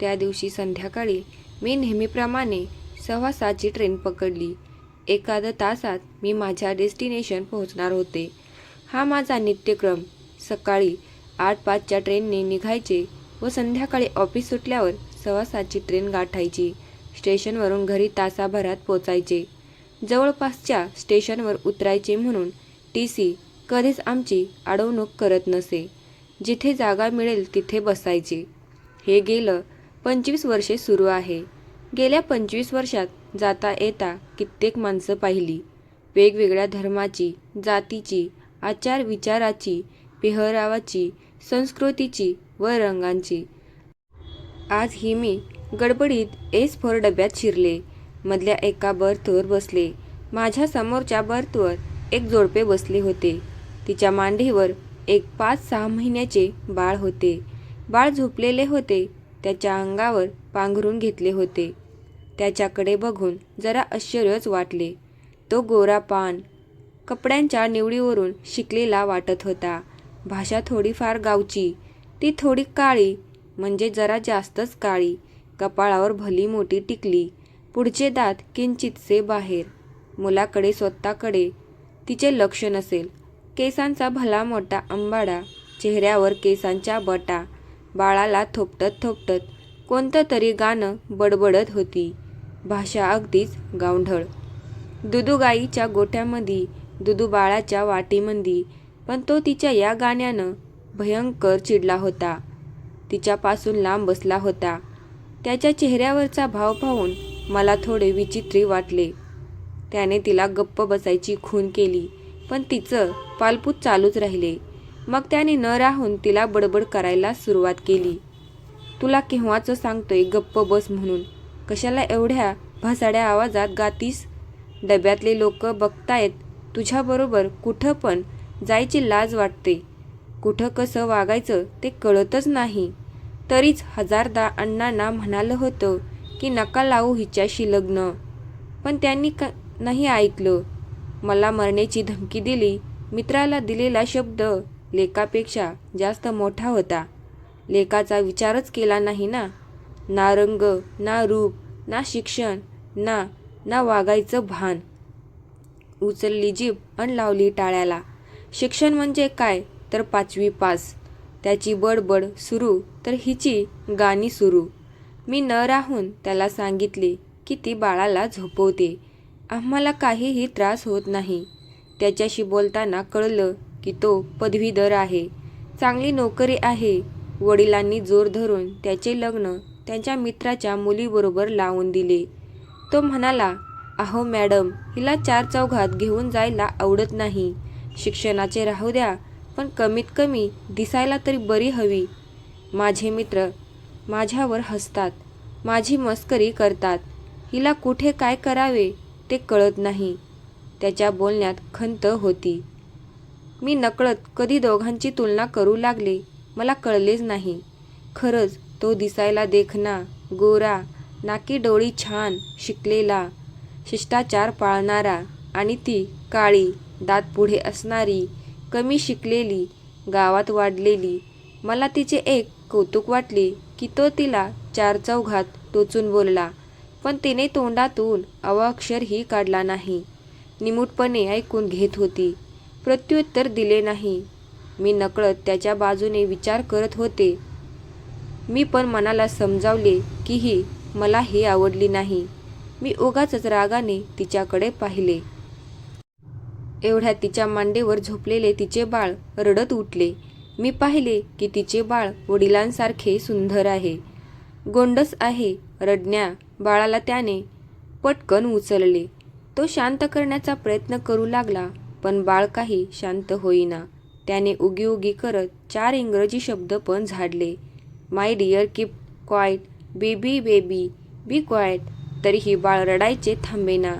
त्या दिवशी संध्याकाळी मी नेहमीप्रमाणे सव्वा सातची ट्रेन पकडली. एखाद्या तासात मी माझ्या डेस्टिनेशन पोहोचणार होते. हा माझा नित्यक्रम. सकाळी आठ पाचच्या ट्रेनने निघायचे व संध्याकाळी ऑफिस सुटल्यावर सव्वा सातची ट्रेन गाठायची. स्टेशनवरून घरी तासाभरात पोचायचे. जवळपासच्या स्टेशनवर उतरायचे म्हणून टी सी कधीच आमची अडवणूक करत नसे. जिथे जागा मिळेल तिथे बसायचे. हे गेलं पंचवीस वर्षे सुरू आहे. गेल्या पंचवीस वर्षात जाता येता कित्येक माणसं पाहिली. वेगवेगळ्या धर्माची जातीची आचार विचाराची पेहरावाची संस्कृतीची व रंगांची. आज ही मी गडबडीत एस फोर डब्यात शिरले. मधल्या एका बर्थवर बसले. माझ्या समोरच्या बर्थवर एक जोडपे बसले होते. तिच्या मांडीवर एक पाच सहा महिन्याचे बाळ होते. बाळ झोपलेले होते. त्याच्या अंगावर पांघरून घेतले होते. त्याच्याकडे बघून जरा आश्चर्यच वाटले. तो गोरा पान कपड्यांच्या निवडीवरून शिकलेला वाटत होता. भाषा थोडीफार गावची. ती थोडी काळी म्हणजे जरा जास्तच काळी. कपाळावर भली मोठी टिकली. पुढचे दात किंचितसे बाहेर. मुलाकडे स्वतःकडे तिचे लक्ष नसेल. केसांचा भला मोठा अंबाडा चेहऱ्यावर केसांच्या बटा बाळाला थोपटत थोपटत कोणतं तरी गाणं बडबडत होती. भाषा अगदीच गावढळ. दुदू गाईच्या गोठ्यामध्ये दुदू बाळाच्या वाटीमंदी पण तो तिच्या या गाण्यानं भयंकर चिडला होता. तिच्यापासून लांब बसला होता. त्याच्या चेहऱ्यावरचा भाव पाहून मला थोडे विचित्री वाटले. त्याने तिला गप्प बसायची खून केली पण तिचं पालपूत चालूच राहिले. मग त्याने न राहून तिला बडबड करायला सुरुवात केली. तुला केव्हाचं सांगतोय गप्प बस म्हणून? कशाला एवढ्या भासाड्या आवाजात गातीस? डब्यातले लोक बघतायत तुझ्याबरोबर कुठं पण जायची लाज वाटते. कुठं कसं वागायचं ते कळतच नाही. तरीच हजारदा अण्णांना म्हणालं होतं की नका लावू हिच्याशी लग्न. पण त्यांनी क नाही ऐकलं. मला मरण्याची धमकी दिली मित्राला दिलेला शब्द लेकापेक्षा जास्त मोठा होता. लेकाचा विचारच केला नाही ना. ना रंग ना रूप ना शिक्षण ना ना वागायचं भान. उचलली जीभ अन लावली टाळ्याला. शिक्षण म्हणजे काय? तर पाचवी पास. त्याची बडबड सुरू तर हिची गाणी सुरू. मी न राहून त्याला सांगितले की ती बाळाला झोपवते. आम्हाला काहीही त्रास होत नाही. त्याच्याशी बोलताना कळलं की तो पदवीधर आहे. चांगली नोकरी आहे. वडिलांनी जोर धरून त्याचे लग्न त्यांच्या मित्राच्या मुलीबरोबर लावून दिले. तो म्हणाला अहो मॅडम हिला चार चौघात घेऊन जायला आवडत नाही. शिक्षणाचे राहू द्या पण कमीत कमी दिसायला तरी बरी हवी. माझे मित्र माझ्यावर हसतात माझी मस्करी करतात. हिला कुठे काय करावे ते कळत नाही. त्याच्या बोलण्यात खंत होती. मी नकळत कधी दोघांची तुलना करू लागले मला कळलेच नाही. खरंच तो दिसायला देखना गोरा नाकी डोळी छान शिकलेला शिष्टाचार पाळणारा आणि ती काळी दात पुढे असणारी कमी शिकलेली गावात वाढलेली. मला तिचे एक कौतुक वाटले की तो तिला चार चौघात टोचून बोलला पण तिने तोंडातून अवाक्षरही काढला नाही. निमूटपणे ऐकून घेत होती. प्रत्युत्तर दिले नाही. मी नकळत त्याच्या बाजूने विचार करत होते. मी पण मनाला समजावले की ही मला ही आवडली नाही. मी उगाच रागाने तिच्याकडे पाहिले. एवढ्या तिच्या मांडीवर झोपलेले तिचे बाळ रडत उठले. मी पाहिले की तिचे बाळ वडिलांसारखे सुंदर आहे. गोंडस आहे रडण्या बाळाला त्याने पटकन उचलले. तो शांत करण्याचा प्रयत्न करू लागला. पण बाळ काही शांत होईना. त्याने उगी उगी करत चार इंग्रजी शब्द पण झाडले. My dear keep quiet baby baby be quiet तरीही बाळ रडायचे थांबेना.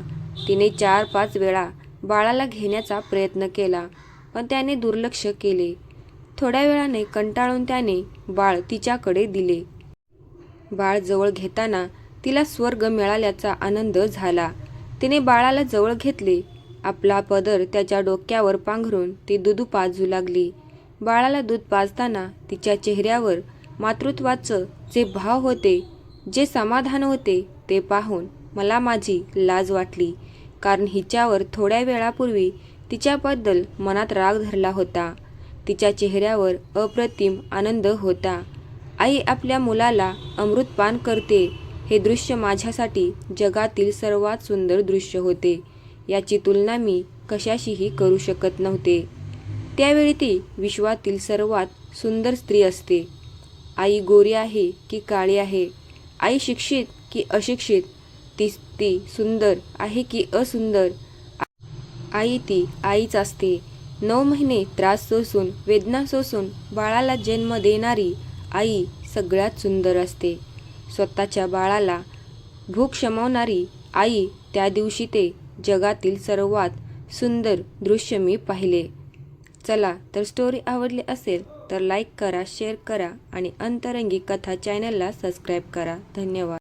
तिने चार पाच वेळा बाळाला घेण्याचा प्रयत्न केला पण त्याने दुर्लक्ष केले. थोड्या वेळाने कंटाळून त्याने बाळ तिच्याकडे दिले. बाळ जवळ घेताना तिला स्वर्ग मिळाल्याचा आनंद झाला. तिने बाळाला जवळ घेतले आपला पदर त्याच्या डोक्यावर पांघरून ती दूध पाजू लागली. बाळाला दूध पाजताना तिच्या चेहऱ्यावर मातृत्वाचं जे भाव होते जे समाधान होते ते पाहून मला माझी लाज वाटली. कारण हिच्यावर थोड्या वेळापूर्वी तिच्याबद्दल मनात राग धरला होता. तिच्या चेहऱ्यावर अप्रतिम आनंद होता. आई आपल्या मुलाला अमृतपान करते हे दृश्य माझ्यासाठी जगातील सर्वात सुंदर दृश्य होते. याची तुलना मी कशाशीही करू शकत नव्हते. त्यावेळी ती विश्वातील सर्वात सुंदर स्त्री असते. आई गोरी आहे की काळी आहे? आई शिक्षित की अशिक्षित? ती ती सुंदर आहे की असुंदर? आई ती आईच असते. नऊ महिने त्रास सोसून वेदना सोसून बाळाला जन्म देणारी आई सगळ्यात सुंदर असते. स्वतःच्या बाळाला भूक शमवणारी आई त्या दिवशी ते जगातील सर्वात सुंदर दृश्य मी पाहिले. चला तर स्टोरी आवडली असेल तर लाईक करा शेअर करा आणि अंतरंगी कथा चॅनलला सबस्क्राईब करा. धन्यवाद.